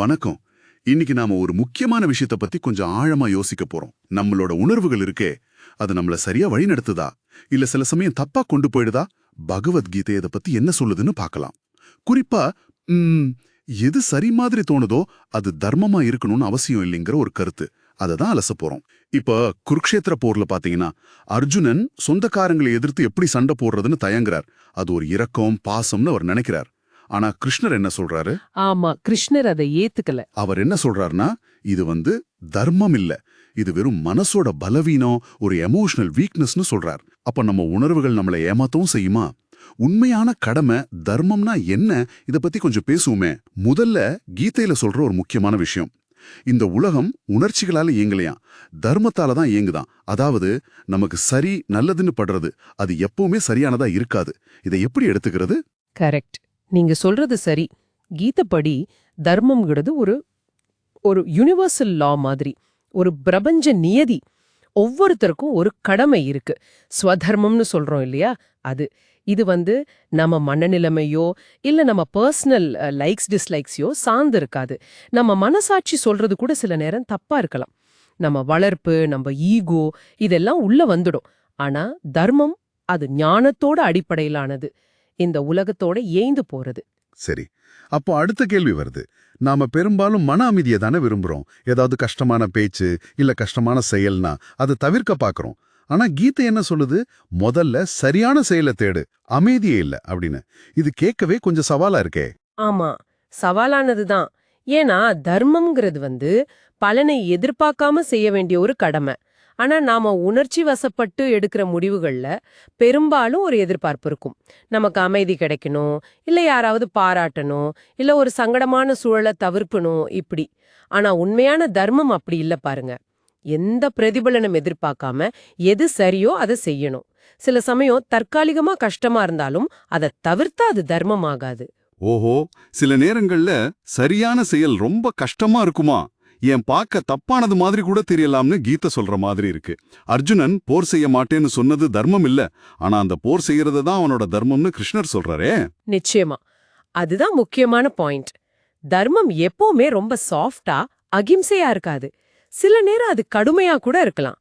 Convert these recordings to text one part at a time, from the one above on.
வணக்கம். இன்னைக்கு நாம ஒரு முக்கியமான விஷயத்த பத்தி கொஞ்சம் ஆழமா யோசிக்க போறோம். நம்மளோட உணர்வுகள் இருக்கே அது நம்மள சரியா வழி நடத்துதா? இல்ல சில சமயம் தப்பா கொண்டு போயிடுதா? பகவத்கீதை இதை பத்தி என்ன சொல்லுதுன்னு பார்க்கலாம். குறிப்பா எது சரி மாதிரி தோணுதோ அது தர்மமா இருக்கணும்னு அவசியம் இல்லைங்கிற ஒரு கருத்து. அதை தான் அலச போறோம். இப்ப குருக்ஷேத்திர போர்ல பாத்தீங்கன்னா அர்ஜுனன் சொந்தக்காரங்களை எதிர்த்து எப்படி சண்டை போடுறதுன்னு தயங்குறார். அது ஒரு இரக்கம் பாசம்னு அவர் நினைக்கிறார். ஆனா கிருஷ்ணர் என்ன சொல்றாரு? ஆமா கிருஷ்ணர் அதை ஏத்துக்கல. அவர் என்ன சொல்றாருன்னா இது வந்து தர்மம் இல்ல. இது வெறும் மனசோட பலவீனம் ஒரு எமோஷனல் வீக்னஸ்னு சொல்றார். அப்ப நம்ம உணர்வுகள் நம்மளை ஏமாத்தவும் செய்யுமா? உண்மையான கடமை தர்மம்னா என்ன? இத பத்தி கொஞ்சம் பேசுவோமே. முதல்ல கீதையில சொல்ற ஒரு முக்கியமான விஷயம். இந்த உலகம் உணர்ச்சிகளால இயங்கலையாம் தர்மத்தால தான் இயங்குதான் அதாவது நமக்கு சரி நல்லதுன்னு படுறது அது எப்பவுமே சரியானதா இருக்காது. இதை எப்படி எடுத்துக்கிறது? கரெக்ட் நீங்க சொல்றது சரி. கீதப்படி தர்மம்ங்கிறது ஒரு ஒரு யுனிவர்சல் லா மாதிரி. ஒரு பிரபஞ்ச நியதி. ஒவ்வொருத்தருக்கும் ஒரு கடமை இருக்கு. ஸ்வதர்மம்னு சொல்றோம் இல்லையா? அது. இது வந்து நம்ம மனநிலைமையோ இல்ல நம்ம பர்சனல் லைக்ஸ் டிஸ்லைக்ஸையோ சார்ந்து இருக்காது. நம்ம மனசாட்சி சொல்றது கூட சில நேரம் தப்பா இருக்கலாம். நம்ம வளர்ப்பு நம்ம ஈகோ இதெல்லாம் உள்ள வந்துடும். ஆனா தர்மம் அது ஞானத்தோட அடிப்படையிலானது. இந்த உலகத்தோட ஏய்ந்து போறது. சரி. அப்போ அடுத்த கேள்வி வருது. நாம பெரும்பாலும் மன அமைதியை தானே விரும்புறோம். ஏதாவது கஷ்டமான பேச்சு இல்ல கஷ்டமான செயல்னா அதை தவிர்க்க பார்க்கறோம் ஆனா கீதை என்ன சொல்லுது? முதல்ல சரியான செயலை தேடு. அமைதியே இல்ல அப்படின்னு. இது கேட்கவே கொஞ்சம் சவாலா இருக்கே. ஆமா. சவாலானதுதான் ஏன்னா தர்மம்ங்கிறது வந்து பலனை எதிர்பார்க்காம செய்ய வேண்டிய ஒரு கடமை. ஆனா நாம உணர்ச்சி வசப்பட்டு எடுக்கிற முடிவுகள்ல பெரும்பாலும் ஒரு எதிர்பார்ப்பு இருக்கும். நமக்கு அமைதி கிடைக்கணும் இல்ல யாராவது பாராட்டணும் இல்ல ஒரு சங்கடமான சூழலை தவிர்க்கணும் இப்படி. ஆனா உண்மையான தர்மம் அப்படி இல்ல பாருங்க. எந்த பிரதிபலனம் எதிர்பார்க்காம எது சரியோ அதை செய்யணும். சில சமயம் தற்காலிகமா கஷ்டமா இருந்தாலும் அதை தவிர்த்தா அது தர்மமாகாது ஓஹோ சில நேரங்கள்ல சரியான செயல் ரொம்ப கஷ்டமா இருக்குமா? என் பார்க்க தப்பானது மாதிரி கூட தெரியலாம்னு கீத சொல்ற மாதிரி இருக்கு. அர்ஜுனன் போர் செய்ய மாட்டேன்னு சொன்னது தர்மம் இல்ல. ஆனா அந்த போர் செய்யறது தான் அவனோட தர்மம்னு கிருஷ்ணர் சொல்றாரே. நிச்சயமா. அதுதான் முக்கியமான பாயிண்ட். தர்மம் எப்பவுமே ரொம்ப சாஃப்டா அகிம்சையா இருக்காது. சில நேரம் அது கடுமையா கூட இருக்கலாம்.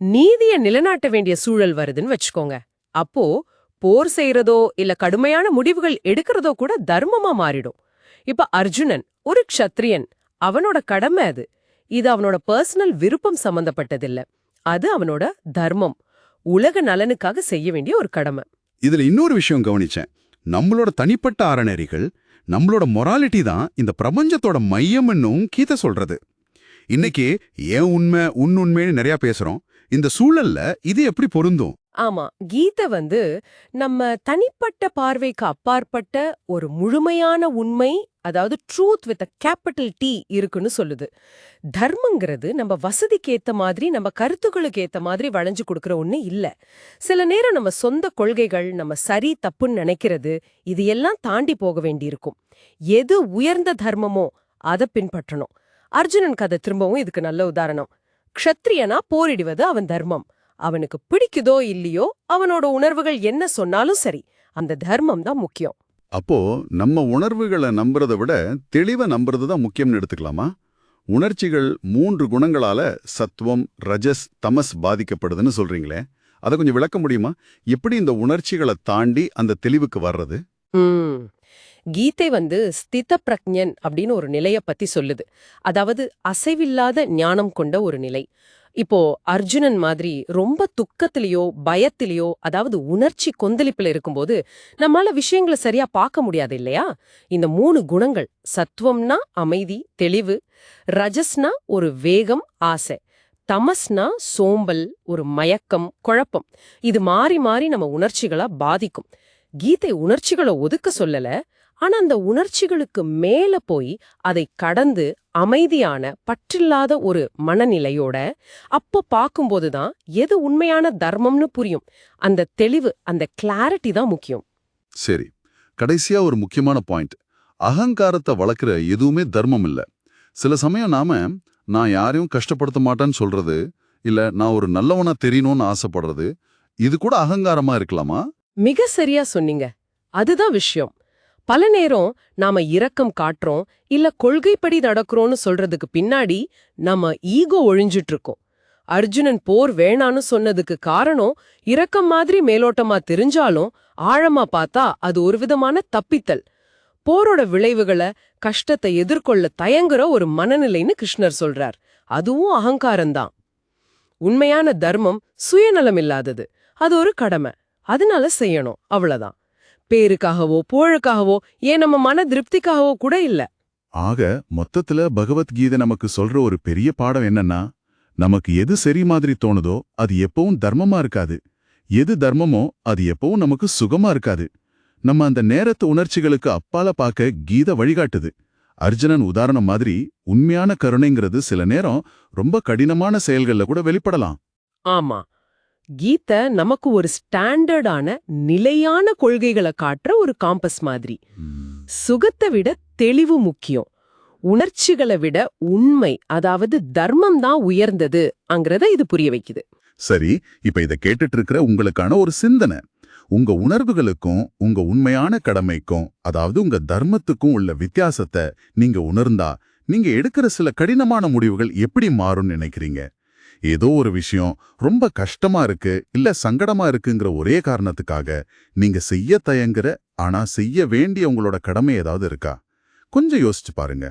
நீதிய நிலைநாட்ட வேண்டிய சூழல் வருதுன்னு வச்சுக்கோங்க. அப்போ போர் செய்யறதோ இல்ல கடுமையான முடிவுகள் எடுக்கிறதோ கூட தர்மமா மாறிடும். இப்ப அர்ஜுனன் ஒரு க்ஷத்ரியன் அவனோட கடமை அது. இது அவனோட பர்சனல் விருப்பம் சம்பந்தப்பட்டதில்ல. அது அவனோட தர்மம். உலக நலனுக்காக செய்ய வேண்டிய ஒரு கடமை. இதுல இன்னொரு விஷயம் கவனிச்சேன். நம்மளோட தனிப்பட்ட அறநெறிகள் நம்மளோட மொராலிட்டி தான் இந்த பிரபஞ்சத்தோட மையம்னும் கீத சொல்றது. இன்னைக்கு ஏன் உண்மை உன் உண்மைன்னு நிறைய பேசுறோம். இந்த சூழல்ல இது எப்படி பொருந்தும்? ஆமா. கீதை வந்து நம்ம தனிப்பட்ட பார்வைக்கு அப்பாற்பட்ட ஒரு முழுமையான உண்மை அதாவது truth with a capital T இருக்குன்னு சொல்லுது. தர்மங்கிறது நம்ம வசதிக்கு ஏத்த மாதிரி நம்ம கருத்துக்களுக்கு ஏத்த மாதிரி வளைஞ்சு கொடுக்கற ஒண்ணு இல்ல. சில நேரம் நம்ம சொந்த கொள்கைகள் நம்ம சரி தப்புன்னு நினைக்கிறது இது எல்லாம் தாண்டி போக வேண்டியிருக்கும். எது உயர்ந்த தர்மமோ அதை பின்பற்றணும். அர்ஜுனன் கதை திரும்பவும் இதுக்கு நல்ல உதாரணம். க்ஷத்ரியனா போரிடுவது அவன் தர்மம். அவனுக்கு பிடிக்குதோ இல்லையோ அவனோட உணர்வுகள் என்ன சொன்னாலும் சரி அந்த தர்மம் தான் முக்கியம். அப்போ நம்ம உணர்வுகளை நம்புறதை விட தெளிவா நம்புறது தான் முக்கியம்னு எடுத்துக்கலாமா? உணர்ச்சிகள் மூன்று குணங்களால சத்துவம் ரஜஸ் தமஸ் பாதிக்கப்படுதுன்னு சொல்றீங்களே அதை கொஞ்சம் விளக்க முடியுமா? எப்படி இந்த உணர்ச்சிகளை தாண்டி அந்த தெளிவுக்கு வர்றது. கீதை வந்து ஸ்தித பிரக்ஞன் அப்படின்னு ஒரு நிலைய பத்தி சொல்லுது. அதாவது அசைவில்லாத ஞானம் கொண்ட ஒரு நிலை. இப்போ அர்ஜுனன் மாதிரி ரொம்ப துக்கத்திலேயோ பயத்திலேயோ அதாவது உணர்ச்சி கொந்தளிப்புல இருக்கும்போது நம்மளால விஷயங்களை சரியா பார்க்க முடியாது இல்லையா? இந்த மூணு குணங்கள் சத்துவம்னா அமைதி தெளிவு ரஜஸ்னா ஒரு வேகம் ஆசை தமஸ்னா சோம்பல் ஒரு மயக்கம் குழப்பம். இது மாறி மாறி நம்ம உணர்ச்சிகளா பாதிக்கும். கீதை உணர்ச்சிகளை ஒதுக்க சொல்லல ஆனா அந்த உணர்ச்சிகளுக்கு மேல போய் அதை கடந்து அமைதியான பற்றில்லாத ஒரு மனநிலையோட அப்போ பார்க்கும்போதுதான் எது உண்மையான தர்மம்னு புரியும். அந்த தெளிவு அந்த கிளாரிட்டி தான் முக்கியம். சரி. கடைசியா ஒரு முக்கியமான பாயிண்ட் அகங்காரத்தை வளர்க்குற எதுவுமே தர்மம் இல்ல. சில சமயம் நாம நான் யாரையும் கஷ்டப்படுத்த மாட்டேன்னு சொல்றது இல்ல நான் ஒரு நல்லவனா தெரியணும்னு ஆசைப்படுறது இது கூட அகங்காரமா இருக்கலாமா? மிக சரியா சொன்னீங்க. அதுதான் விஷயம். பல நேரம் நாம இரக்கம் காட்டுறோம் இல்ல கொள்கைப்படி நடக்கிறோம்னு சொல்றதுக்கு பின்னாடி நம்ம ஈகோ ஒழிஞ்சிட்டு இருக்கோம் அர்ஜுனன் போர் வேணான்னு சொன்னதுக்கு காரணம் இரக்கம் மாதிரி மேலோட்டமா தெரிஞ்சாலும் ஆழமா பார்த்தா அது ஒரு விதமான தப்பித்தல். போரோட விளைவுகளை கஷ்டத்தை எதிர்கொள்ள தயங்குற ஒரு மனநிலைன்னு கிருஷ்ணர் சொல்றார். அதுவும் அகங்காரம்தான். உண்மையான தர்மம் சுயநலம் இல்லாதது அது ஒரு கடமை. அதனால செய்யணும். அவ்வளவுதான். பேருக்காகவோ புகழுக்காகவோ ஏன் நம்ம மன திருப்திக்காகவோ கூட இல்ல. ஆக மொத்தத்துல பகவத்கீதை நமக்கு சொல்ற ஒரு பெரிய பாடம் என்னன்னா நமக்கு எது சரி மாதிரி தோணுதோ அது எப்பவும் தர்மமா இருக்காது. எது தர்மமோ அது எப்பவும் நமக்கு சுகமா இருக்காது. நம்ம அந்த நேரத்து உணர்ச்சிகளுக்கு அப்பால பார்க்க கீதை வழிகாட்டுது. அர்ஜுனன் உதாரணம் மாதிரி உண்மையான கருணைங்கிறது சில நேரம் ரொம்ப கடினமான செயல்கள்ல கூட வெளிப்படலாம். ஆமா. கீதை நமக்கு ஒரு ஸ்டாண்டர்டான நிலையான கொள்கைகளை காட்டுற ஒரு காம்பஸ் மாதிரி. சுகத்தை விட தெளிவு முக்கியம். உணர்ச்சிகளை விட உண்மை அதாவது தர்மம் தான் உயர்ந்தது அங்கிறத இது புரிய வைக்குது. சரி இப்ப இத கேட்டுட்டு இருக்கிற உங்களுக்கான ஒரு சிந்தனை. உங்க உணர்வுகளுக்கும் உங்க உண்மையான கடமைக்கும் அதாவது உங்க தர்மத்துக்கும் உள்ள வித்தியாசத்தை நீங்க உணர்ந்தா நீங்க எடுக்கிற சில கடினமான முடிவுகள் எப்படி மாறும்னு நினைக்கிறீங்க? ஏதோ ஒரு விஷயம் ரொம்ப கஷ்டமா இருக்கு இல்ல சங்கடமா இருக்குங்கிற ஒரே காரணத்துக்காக நீங்க செய்ய தயங்குற ஆனா செய்ய வேண்டிய உங்களோட கடமை ஏதாவது இருக்கா? கொஞ்சம் யோசிச்சு பாருங்க.